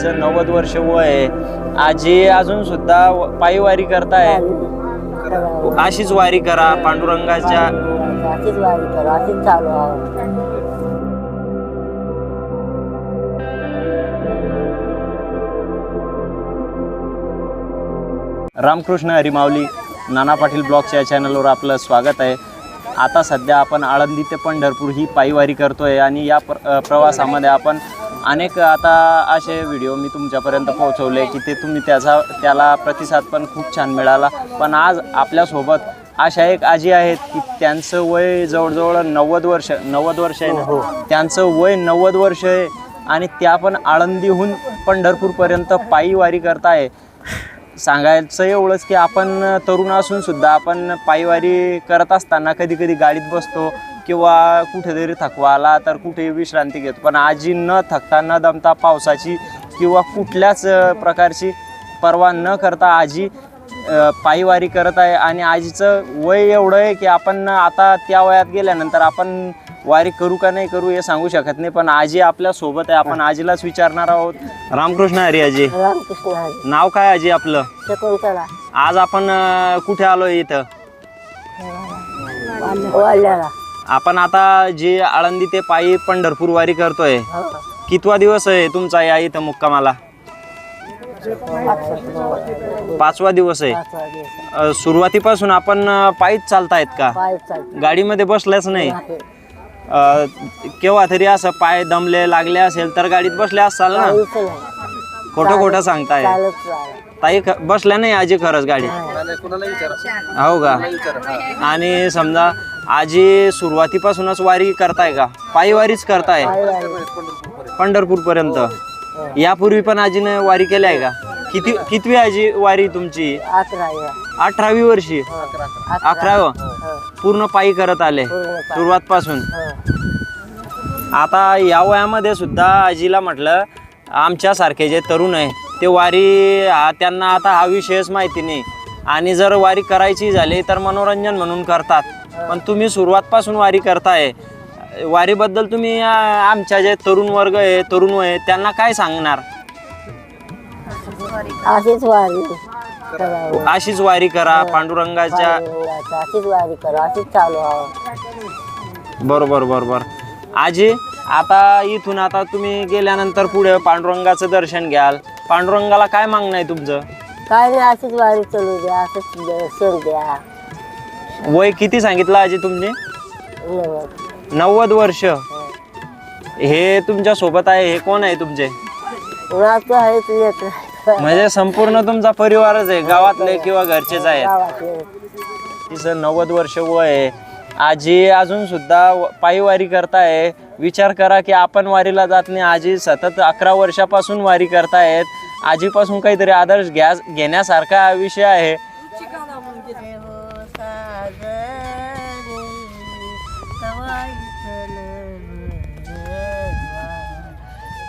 आजीचं नव्वद वर्ष वय आहे. आजी अजून सुद्धा पायी वारी करताय. अशीच वारी करा पांडुरंगाच्या अशीच वारी करा अशीच चालू आहोत रामकृष्ण हरिमावली नाना पाटील ब्लॉगच्या या चॅनलवर आपलं स्वागत आहे. आता सध्या आपण आळंदी ते पंढरपूर ही पायीवारी करतोय आणि या प्र प्रवासामध्ये आपण अनेक आता असे व्हिडिओ मी तुमच्यापर्यंत पोहोचवले की ते तुम्ही त्याचा त्याला प्रतिसाद पण खूप छान मिळाला. पण आज आपल्यासोबत अशा एक आजी आहेत की त्यांचं वय जवळजवळ नव्वद वर्ष नव्वद वर्ष आहे ना? त्यांचं वय नव्वद वर्ष आहे आणि त्या पण आळंदीहून पंढरपूरपर्यंत पायी वारी करताय. सांगायचं एवढंच की आपण तरुण असून सुद्धा आपण पायवारी करत असताना कधी कधी गाडीत बसतो किंवा कुठेतरी थकवा आला तर कुठे विश्रांती घेतो. पण आजी न थकता न दमता पावसाची किंवा कुठल्याच प्रकारची पर्वा न करता आजी पायवारी पायीवारी करत आहे. आणि आजीचं वय एवढं आहे की आपण आता त्या वयात गेल्यानंतर आपण वारी करू का नाही करू हे सांगू शकत नाही पण आजी आपल्यासोबत आहे आपण आजीलाच विचारणार आहोत. रामकृष्ण हरी आजी. रामकृष्ण हरी. नाव काय आजी आपलं? शकुंतला. आज आपण अ, कुठे आलोय इथं? आपण आता जे आळंदी ते पायी पंढरपूर वारी करतोय. हो. कितवा दिवस आहे तुमचा या इथं मुक्कामाला? पाचवा दिवस आहे. अ, सुरुवातीपासून आपण अ, पायीच चालतायत का? पाय चालतो गाडीमध्ये बसल्याच नाही. केव्हा तरी असं पाय दमले लागले असेल तर गाडीत बसले असाल ना? खोटं खोटं सांगताय. ताई ख- बसल्या नाही आजी खरंच गाडी हो का? आणि समजा आजी सुरुवातीपासूनच वारी करताय का? पायी वारीच करताय पंढरपूर पर्यंत यापूर्वी पण आजीने वारी केली आहे का? किती कितवी आजी वारी तुमची अकरा या. अठरावी वर्षी हो. अकरावं हो. पूर्ण पायी करत आले पूर्ण पाय. सुरुवात पासून हो. आता या वयामध्ये सुद्धा आजीला म्हटलं आमच्यासारखे जे तरुण आहे ते वारी हा त्यांना आता हा विषयच माहिती नाही आणि जर वारी करायची झाली तर मनोरंजन म्हणून करतात पण तुम्ही सुरुवातपासून वारी करताय वारीबद्दल तुम्ही आ, आमच्या जे तरुण वर्ग आहे तरुण आहे त्यांना काय सांगणार अशीच वारी. करावं. अशीच वारी करा पांडुरंगाच्या पांडुरंगाचं अशीच वारी करा अशीच चालू बरोबर बरोबर. आजी आता इथून आता तुम्ही गेल्यानंतर पुढे पांडुरंगाचं दर्शन घ्याल. पांडुरंगाला काय मागणं आहे तुमचं? काय नाही अशीच वारी चालू द्या असंच दर्शन द्या. वय किती सांगितलं आजी तुमचे नवद. नव्वद वर्ष. हे तुमच्यासोबत आहे हे कोण आहे तुमचे? नातू. म्हणजे संपूर्ण तुमचा परिवारच आहे गावातले किंवा घरचेच आहेत. गावातले. तिचं नव्वद वर्ष वय आहे. आजी अजून सुद्धा व- पायी वारी करताय. विचार करा की आपण वारीला जात नाही. आजी सतत अकरा वर्षापासून वारी करतायत. आजीपासून काहीतरी आदर्श घ्या घेण्यासारखा हा विषय आहे.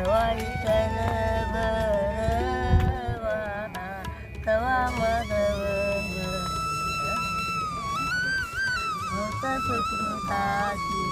तवा विठ्ठल बरवाना तवा मधव होत सुकृताची